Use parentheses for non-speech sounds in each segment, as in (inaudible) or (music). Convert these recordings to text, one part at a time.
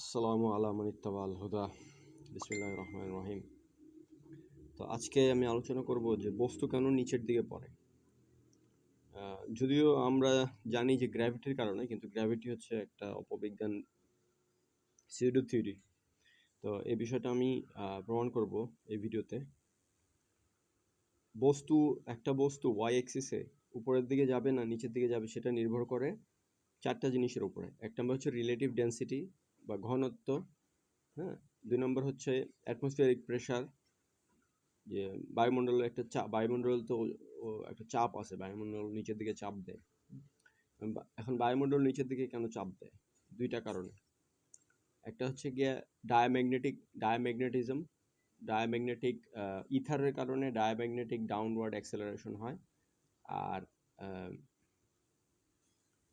আসসালামু আলা মানিত্তাবাল হুদা। বিসমিল্লাহির রহমানির রহিম। তো আজকে আমি আলোচনা করব যে বস্তু কেন নিচের দিকে পড়ে। যদিও আমরা জানি যে গ্র্যাভিটির কারণে, কিন্তু গ্র্যাভিটি হচ্ছে একটা অপবিজ্ঞান সিউডো থিওরি তো এই বিষয়টা আমি প্রমাণ করব এই ভিডিওতে। বস্তু, একটা বস্তু ওয়াই এক্সিসে উপরের দিকে যাবে না নিচের দিকে যাবে, সেটা নির্ভর করে চারটা জিনিসের উপরে। এক নম্বর হচ্ছে রিলেটিভ ডেন্সিটি বা ঘনত্ব হ্যাঁ? দুই নম্বর হচ্ছে অ্যাটমসফিয়ারিক প্রেশার যে বায়ুমণ্ডলের একটা চাপ বায়ুমণ্ডল তো একটা চাপ আছে, বায়ুমণ্ডল নিচের দিকে চাপ দেয়। এখন বায়ুমণ্ডল নিচের দিকে কেন চাপ দেয়? দুইটা কারণে। একটা হচ্ছে গিয়ে ডায়াম্যাগনেটিক ডায়াম্যাগনেটিজম ডায়াম্যাগনেটিক ইথারের কারণে ডায়াম্যাগনেটিক ডাউনওয়ার্ড অ্যাক্সেলারেশন হয়। আর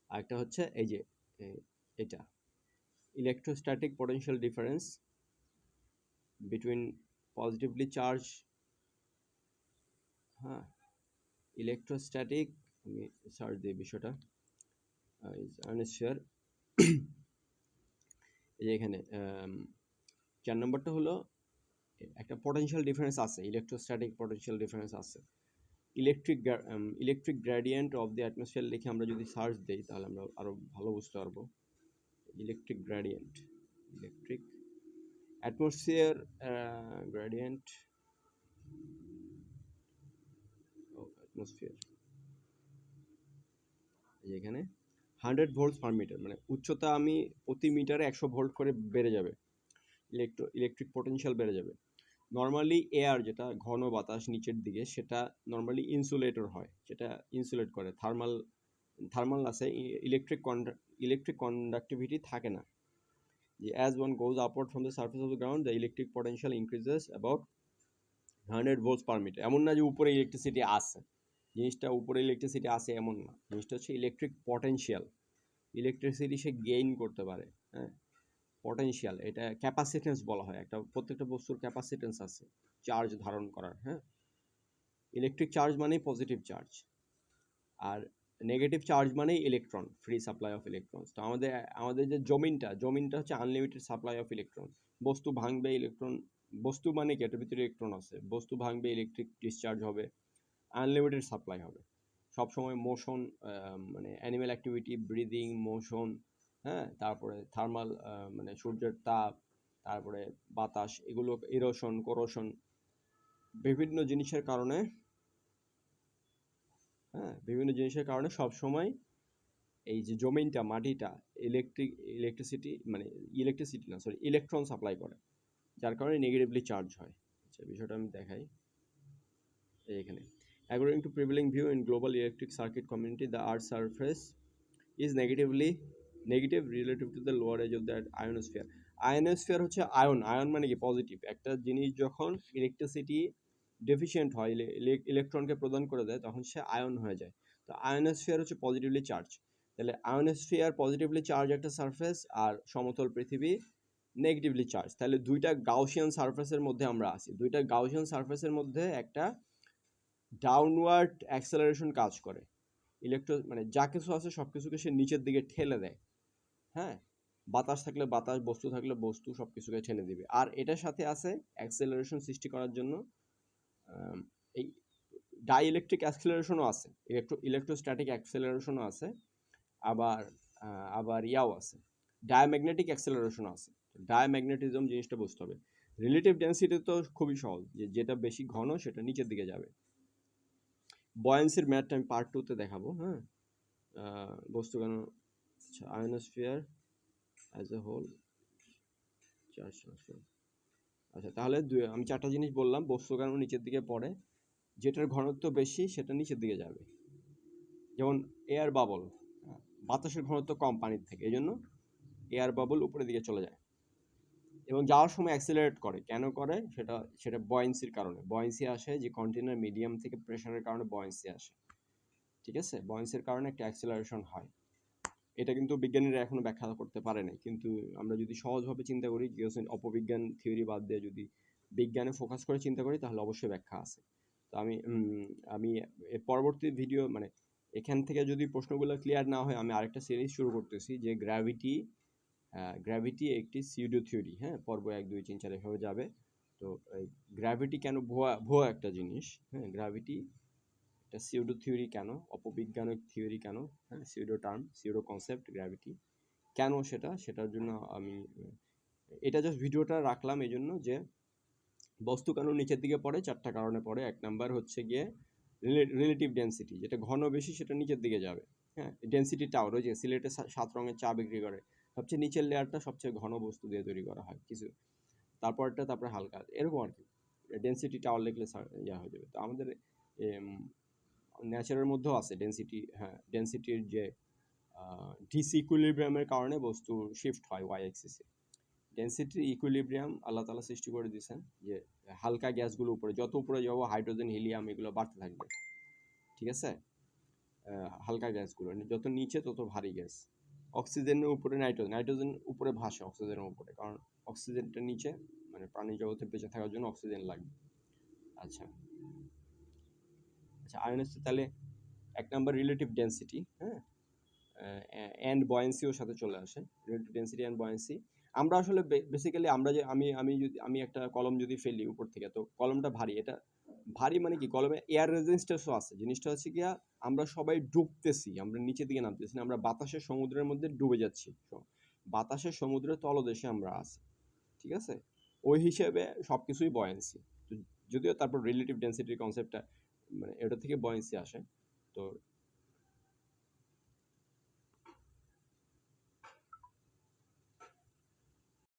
আরেকটা হচ্ছে এই যে এটা। Electrostatic potential difference between positively charged হ্যাঁ ইলেকট্রোস্ট্যাটিক আমি সার্চ দিই বিষয়টা আনস্ফিয়ার (coughs) এই যে এখানে আম, চার নম্বরটা হলো একটা পটেনশিয়াল ডিফারেন্স আছে ইলেকট্রোস্ট্যাটিক পটেনশিয়াল ডিফারেন্স আছে। Electric electric gradient of the atmosphere লিখে আমরা যদি সার্চ দিই তাহলে আমরা আরও ভালো বুঝতে পারব। ইলেকট্রিক গ্রেডিয়েন্ট ইলেকট্রিক atmosphere এই যে এখানে হান্ড্রেড ভোল্ট পার মিটার মানে উচ্চতা আমি প্রতি মিটারে একশো ভোল্ট করে বেড়ে যাবে ইলেকট্রো ইলেকট্রিক পোটেনশিয়াল বেড়ে যাবে। নর্মালি এয়ার যেটা ঘন বাতাস নিচের দিকে, সেটা নর্মালি ইনসুলেটর হয়, যেটা ইনসুলেট করে। থার্মাল থার্মাল আছে ইলেকট্রিক ইলেকট্রিক কন্ডাক্টিভিটি থাকে না। যে as one goes upward from the surface of the ground, the electric potential increases about 100 volts per meter. এমন না যে উপরে ইলেকট্রিসিটি আছে জিনিসটা উপরে ইলেকট্রিসিটি আছে এমন না। জিনিসটা হচ্ছে ইলেকট্রিক পটেনশিয়াল ইলেকট্রিসিটি সে গেইন করতে পারে হ্যাঁ? পটেনশিয়াল এটা ক্যাপাসিটেন্স বলা হয়। একটা, প্রত্যেকটা বস্তুর ক্যাপাসিটেন্স আছে চার্জ ধারণ করার হ্যাঁ? ইলেকট্রিক চার্জ মানেই পজিটিভ চার্জ আর নেগেটিভ চার্জ মানেই electron free supply of electrons তো আমাদের আমাদের যে জমিনটা জমিনটা হচ্ছে আনলিমিটেড সাপ্লাই অফ ইলেকট্রন বস্তু ভাঙবে ইলেকট্রন বস্তু মানে কি? এটার ভিতরে ইলেকট্রন আছে। বস্তু ভাঙবে ইলেকট্রিক ডিসচার্জ হবে আনলিমিটেড সাপ্লাই হবে। সবসময় মোশন মানে অ্যানিম্যাল অ্যাক্টিভিটি ব্রিদিং মোশন হ্যাঁ? তারপরে থার্মাল মানে সূর্যের তাপ, তারপরে বাতাস, এগুলো ইরোশন কোরোশন বিভিন্ন জিনিসের কারণে হ্যাঁ বিভিন্ন জিনিসের কারণে সব সময় এই যে জমিনটা, মাটিটা ইলেকট্রিক ইলেকট্রিসিটি মানে ইলেকট্রিসিটি না সরি ইলেকট্রন সাপ্লাই করে, যার কারণে নেগেটিভলি চার্জ হয়। আচ্ছা বিষয়টা আমি দেখাই। এই এখানে। According to prevailing view in global electric circuit community the earth surface is negatively negative relative to the lower edge of that ionosphere ionosphere হচ্ছে আয়ন আয়ন মানে কি? পজিটিভ একটা জিনিস যখন ইলেকট্রিসিটি ডেফিসিয়েন্ট হয় ইলেকট্রনকে প্রদান করে দেয়, তখন সে আয়ন হয়ে যায়। তো আয়নোস্ফিয়ার হচ্ছে পজিটিভলি চার্জ তাহলে আয়নোস্ফিয়ার পজিটিভলি চার্জ একটা সারফেস আর সমতল পৃথিবী নেগেটিভলি চার্জ তাহলে দুইটা গাউসিয়ান সারফেসের মধ্যে আমরা আছি। দুইটা গাউসিয়ান সারফেসের মধ্যে একটা ডাউনওয়ার্ড অ্যাক্সেলারেশন কাজ করে। ইলেকট্রো মানে যা কিছু আছে সব কিছুকে সে নিচের দিকে ঠেলে দেয়। হ্যাঁ? বাতাস থাকলে বাতাস, বস্তু থাকলে বস্তু সব কিছুকে ঠেলে দিবে। আর এটার সাথে আছে অ্যাক্সেলারেশন সৃষ্টি করার জন্য এই ডাই ইলেকট্রিক অ্যাক্সেলারেশনও আছে ইলেকট্রো ইলেকট্রোস্ট্যাটিক অ্যাক্সেলারেশনও আছে, আবার আবার ইয়াও আছে ডায়াম্যাগনেটিক অ্যাক্সেলারেশনও আছে। ডায়াম্যাগনেটিজম জিনিসটা বুঝতে হবে। রিলেটিভ ডেন্সিটি তো খুবই সহজ, যে যেটা বেশি ঘন সেটা নিচের দিকে যাবে। বয়েন্সির ম্যাথটা আমি পার্ট টুতে দেখাবো হ্যাঁ? বস্তু কেন? আচ্ছা ionosphere as a whole charge transfer আচ্ছা তাহলে আমি চারটা জিনিস বললাম বস্তু কেন নিচের দিকে পড়ে। যেটার ঘনত্ব বেশি, সেটা নিচের দিকে যাবে। যেমন এয়ার বাবল বাতাসের ঘনত্ব কম পানির থেকে এই জন্য এয়ার বাবল উপরের দিকে চলে যায়। এবং যাওয়ার সময় অ্যাক্সিলারেট করে। কেন করে? সেটা সেটা বয়েন্সির কারণে। বয়েন্সি আসে যে কন্টেনার মিডিয়াম থেকে প্রেশারের কারণে বয়েন্সি আসে। ঠিক আছে? বয়েন্সির কারণে একটা অ্যাক্সিলারেশন হয়। এটা কিন্তু বিজ্ঞানীরা এখনও ব্যাখ্যা করতে পারে নাই। কিন্তু আমরা যদি সহজভাবে চিন্তা করি, জিওসেন অপবিজ্ঞান থিওরি বাদ দিয়ে যদি বিজ্ঞানে ফোকাস করে চিন্তা করি, তাহলে অবশ্যই ব্যাখ্যা আছে। তো আমি আমি পরবর্তী ভিডিও মানে এখান থেকে যদি প্রশ্নগুলো ক্লিয়ার না হয়, আমি আরেকটা সিরিজ শুরু করতেছি, যে গ্র্যাভিটি গ্র্যাভিটি একটি সিউডো থিওরি হ্যাঁ? পর্ব এক, দুই, তিন, চার, এভাবে যাবে। তো গ্র্যাভিটি কেন ভুয়া ভুয়া একটা জিনিস হ্যাঁ? গ্র্যাভিটি একটা সিউডো থিওরি কেন? অপবিজ্ঞানিক থিওরি কেন? হ্যাঁ pseudo term pseudo concept gravity কেন সেটা? সেটার জন্য আমি, এটা জাস্ট ভিডিওটা রাখলাম এই জন্য যে বস্তু কেন নিচের দিকে পড়ে, চারটা কারণে পড়ে। এক নাম্বার হচ্ছে গিয়ে রিলেটিভ ডেন্সিটি যেটা ঘন বেশি সেটা নিচের দিকে যাবে। হ্যাঁ ডেন্সিটি টাওয়ার ওই যে সিলেটে সাত রঙের চা বিক্রি করে। সবচেয়ে নিচের লেয়ারটা সবচেয়ে ঘন বস্তু দিয়ে তৈরি করা হয়, কিছু। তারপরটা, তারপরে হালকা। এরকম আর কি। ডেন্সিটি টাওয়ার লিখলে ইয়া হয়ে যাবে। তো আমাদের ন্যাচারের মধ্যেও আছে ডেন্সিটি হ্যাঁ ডেন্সিটির যে ডিসইকুইলিব্রিয়ামের কারণে বস্তু শিফট হয় ওয়াই অ্যাক্সিসে ডেন্সিটির ইকুইলিব্রিয়াম আল্লাহ তালা সৃষ্টি করে দিয়েছেন যে, হালকা গ্যাসগুলো উপরে, যত উপরে যাব হাইড্রোজেন হিলিয়াম এগুলো বাড়তে থাকবে, ঠিক আছে? হালকা গ্যাসগুলো যত নিচে তত ভারী গ্যাস। অক্সিজেনের উপরে নাইট্রোজেন নাইট্রোজেন উপরে ভাসে অক্সিজেনের উপরে, কারণ অক্সিজেনটা নিচে মানে প্রাণী জগতে বেঁচে থাকার জন্য অক্সিজেন লাগবে। আচ্ছা আচ্ছা হচ্ছে তাহলে এক নাম্বার রিলেটিভ ডেন্সিটি হ্যাঁ? অ্যান্ড বয়েন্সিও সাথে চলে আসে। রিলেটিভ ডেন্সিটি অ্যান্ড বয়েন্সি আমরা আসলে বেসিক্যালি আমরা যে আমি আমি যদি, আমি একটা কলম যদি ফেলি উপর থেকে, তো কলমটা ভারী। এটা ভারী মানে কি? কলমে এয়ার রেজিস্ট্যান্সও আছে। জিনিসটা হচ্ছে গিয়া আমরা সবাই ডুবতেছি, আমরা নিচের দিকে নামতেছি না, আমরা বাতাসের সমুদ্রের মধ্যে ডুবে যাচ্ছি। বাতাসের সমুদ্রের তলদেশে আমরা আছি। ঠিক আছে? ওই হিসেবে সব কিছুই বয়েন্সি যদিও তারপর রিলেটিভ ডেন্সিটির কনসেপ্টটা মানে এটা থেকে বয়েন্সি আসে। তো